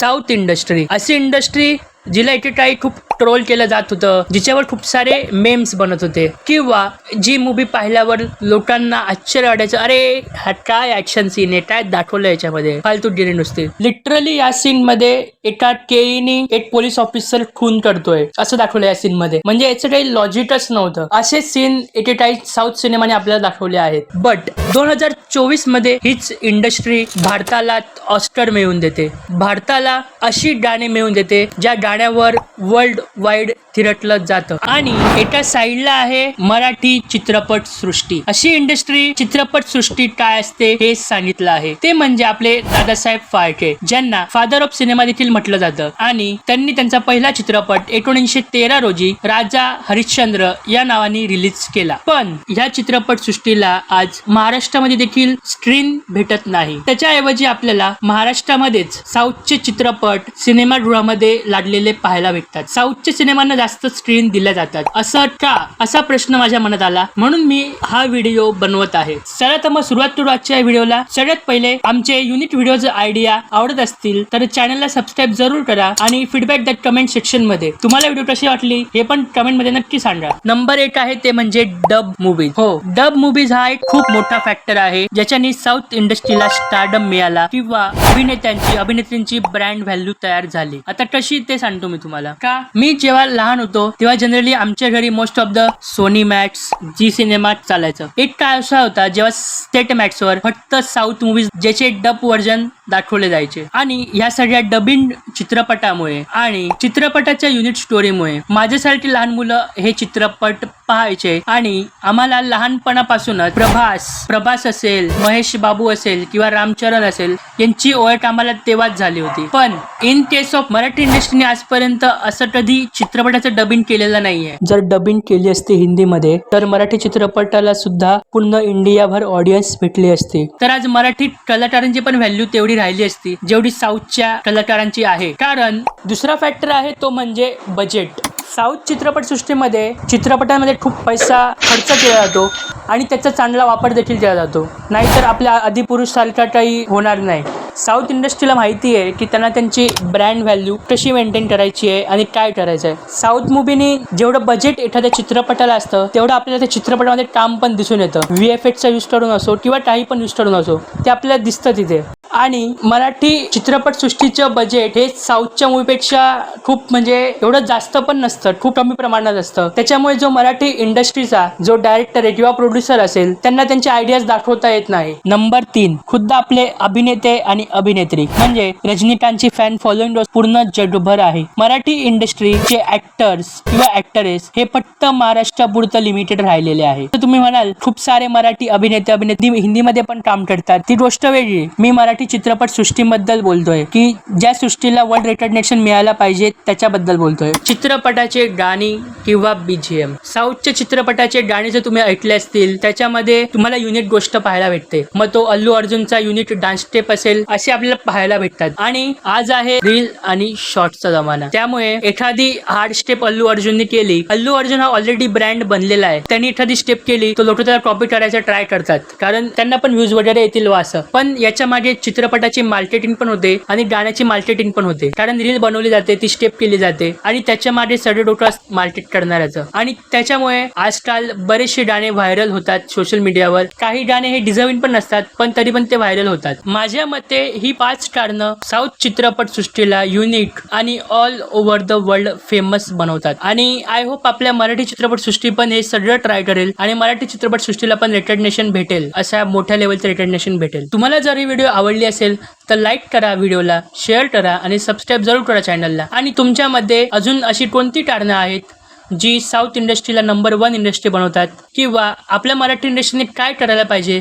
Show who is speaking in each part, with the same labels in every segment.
Speaker 1: South industry. अशी industry जिला इथे काही खूप ट्रोल केलं जात होतं जिच्यावर खूप सारे मेम्स बनत होते. किंवा जी मूवी पाहिल्यावर लोकांना आश्चर्य वाटायचं अरे हा काय ऍक्शन सीन आहे? काय दाखवलं याच्यामध्ये? फालतू डिरे नुसते. लिटरली या सीन मध्ये एका केईनी एक पोलीस ऑफिसर खून करतोय. असं दाखवलं या सीन मध्ये. म्हणजे याचं काही लॉजिकच नव्हतं. असे सीन एके काही साऊथ सिनेमाने आपल्याला दाखवले आहेत. बट दोन हजार चोवीसमध्ये हीच इंडस्ट्री भारताला ऑस्कर मिळवून देते. भारताला अशी गाणी मिळवून देते ज्या गाण्यावर वर्ल्ड वाईड थिरटलं जातं. आणि एका साईडला आहे मराठी चित्रपट सृष्टी अशी इंडस्ट्री चित्रपट सृष्टी काय असते हे सांगितलं आहे. ते म्हणजे आपले दादासाहेब फाळके ज्यांना फादर ऑफ सिनेमा देखील म्हटलं जातं. आणि त्यांनी त्यांचा पहिला चित्रपट एकोणीसशे तेरा रोजी राजा हरिश्चंद्र या नावाने रिलीज केला. पण ह्या चित्रपट सृष्टीला आज महाराष्ट्रामध्ये देखील स्क्रीन भेटत नाही. त्याच्याऐवजी आपल्याला महाराष्ट्रामध्येच साऊथचे चित्रपट सिनेमागृहामध्ये लागलेले पाहायला भेटतात. साऊथ उच्च सिनेमांना जास्त स्क्रीन दिल्या जातात. असं का? असा प्रश्न माझ्या मनात आला. म्हणून मी हा व्हिडिओ बनवत आहे. चला तर मग सुरुवात करू आजच्या व्हिडिओला सगळ्यात पहिले आमचे युनिट व्हिडिओ आयडिया आवडत असतील तर चॅनलला सबस्क्राईब जरूर करा आणि फीडबॅक दॅट कमेंट सेक्शनमध्ये. तुम्हाला व्हिडिओ कशी वाटली हे पण कमेंटमध्ये नक्की सांगा. नंबर एक आहे ते म्हणजे डब मुव्हीज हो डब मुव्हीज हा एक खूप मोठा फॅक्टर आहे ज्याच्याने साऊथ इंडस्ट्रीला स्टारडम मिळाला किंवा अभिनेत्यांची अभिनेत्रींची ब्रँड व्हॅल्यू तयार झाली. आता कशी ते सांगतो मी तुम्हाला. का? मी जेव्हा लहान होतो तेव्हा जनरली आमच्या घरी most of the Sony Max Zee Cinema चालायचं. एक काळ असा होता जेव्हा स्टेट मॅट्स वर फक्त साऊथ मूवीज ज्याचे डब व्हर्जन दाखवले जायचे. आणि ह्या सगळ्या डबिंग चित्रपटामुळे आणि चित्रपटाच्या युनिट स्टोरीमुळे माझ्यासाठी लहान मुलं हे चित्रपट पाहायचे आणि आम्हाला लहानपणापासूनच प्रभास प्रभास असेल महेश बाबू असेल किंवा रामचरण असेल यांची ओळख आम्हाला तेव्हाच झाली होती. पण इन केस ऑफ मराठी इंडस्ट्रीने आजपर्यंत असं कधी चित्रपटाचं डबिंग केलेलं नाहीये. जर डबिंग केली असती हिंदीमध्ये तर मराठी चित्रपटाला सुद्धा पूर्ण इंडियाभर ऑडियन्स भेटली असती. तर आज मराठी कलाकारांची पण व्हॅल्यू तेवढी राहिली असती जेवढी साऊथच्या कलाकारांची आहे. कारण दुसरा फॅक्टर आहे तो म्हणजे बजेट साऊथ चित्रपटसृष्टीमध्ये चित्रपटांमध्ये खूप पैसा खर्च केला जातो आणि त्याचा चांगला वापर देखील केला जातो. नाहीतर आपल्या आदिपुरुष सारखा काही होणार नाही. साऊथ इंडस्ट्रीला माहिती आहे की त्यांना त्यांची ब्रँड व्हॅल्यू कशी मेंटेन करायची आहे आणि काय करायचं आहे. साऊथ मूवीनी जेवढं बजेट एखाद्या चित्रपटाला असतं तेवढं आपल्याला त्या चित्रपटामध्ये काम पण दिसून येतं. व्ही एफ एक्सचा यूज करून असो किंवा काही पण यूज करून असो ते आपल्याला दिसतं तिथे. आणि मराठी चित्रपटसृष्टीचं बजेट हे साऊथच्या मूवीपेक्षा खूप म्हणजे एवढं जास्त पण नसतं खूप कमी प्रमाणात असतं. त्याच्यामुळे जो मराठी इंडस्ट्रीचा जो डायरेक्टर आहे किंवा प्रोड्युसर असेल त्यांना त्यांचे आयडियाज दाखवता येत नाही. नंबर तीन खुद्द आपले अभिनेते आणि अभिनेत्री. म्हणजे रजनीकांतची फॅन फॉलोइंग पूर्ण जगभर आहे. मराठी इंडस्ट्रीचे ऍक्टर्स किंवा ऍक्टरेस हे फक्त महाराष्ट्रापुरतं लिमिटेड राहिलेले आहे. तर तुम्ही म्हणाल खूप सारे मराठी अभिनेते अभिनेत्री हिंदीमध्ये पण काम करतात. ती गोष्ट वेगळी. मी मराठी चित्रपट सृष्टीबद्दल बोलतोय की ज्या सृष्टीला वर्ल्ड रेकग्नेशन मिळायला पाहिजे त्याच्याबद्दल बोलतोय. चित्रपटाचे गाणी किंवा बीजीएम साऊथच्या चित्रपटाचे गाणी जर तुम्ही ऐकले असतील त्याच्यामध्ये तुम्हाला युनिक गोष्ट पाहायला भेटते. मग तो अल्लू अर्जुनचा युनिट डान्स स्टेप असेल असे आपल्याला पाहायला भेटतात. आणि आज आहे रील आणि शॉर्टचा जमाना. त्यामुळे एखादी हार्ड स्टेप अल्लू अर्जुनने केली अल्लू अर्जुन हा ऑलरेडी ब्रँड बनलेला आहे. त्यांनी एखादी स्टेप केली तो लोक त्याला कॉपी करायचा ट्राय करतात. कारण त्यांना पण व्ह्यूज वगैरे येतील वा असं. पण याच्या मागे चित्रपटाची मार्केटिंग पण होते आणि गाण्याची मार्केटिंग पण होते. कारण रील बनवली जाते ती स्टेप केली जाते आणि त्याच्यामागे सगळे डोकं मार्केट करणाऱ्याचं. आणि त्याच्यामुळे आजकाल बरेचसे गाणे व्हायरल होतात सोशल मीडियावर काही गाणे हे डिझर्विंग पण नसतात पण तरी पण ते व्हायरल होतात. माझ्या मते ही पाच कारणं साऊथ चित्रपट सृष्टीला युनिक आणि all over the world famous बनवतात. आणि आय होप आपल्या मराठी चित्रपट सृष्टी पण हे सगळं ट्राय करेल आणि मराठी चित्रपट सृष्टीला पण रेकग्नेशन भेटेल अशा मोठ्या लेवलचं रेकग्नेशन भेटेल. तुम्हाला जर ही व्हिडिओ आवडली असेल तर लाईक करा व्हिडिओला शेअर करा आणि सबस्क्राईब जरूर करा चॅनलला आणि तुमच्यामध्ये अजून अशी कोणती कारणं आहेत जी साऊथ इंडस्ट्रीला नंबर वन इंडस्ट्री बनवतात? किंवा आपल्या मराठी इंडस्ट्रीने काय करायला पाहिजे?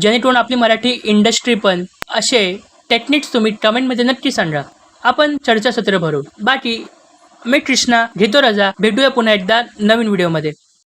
Speaker 1: जेणेकरून आपली मराठी इंडस्ट्री पण असे टेक्निक्स तुम्ही कमेंटमध्ये नक्की सांगा. आपण चर्चासत्र भरू. बाकी मी कृष्णा घेतो रजा. भेटूया पुन्हा एकदा नवीन व्हिडिओमध्ये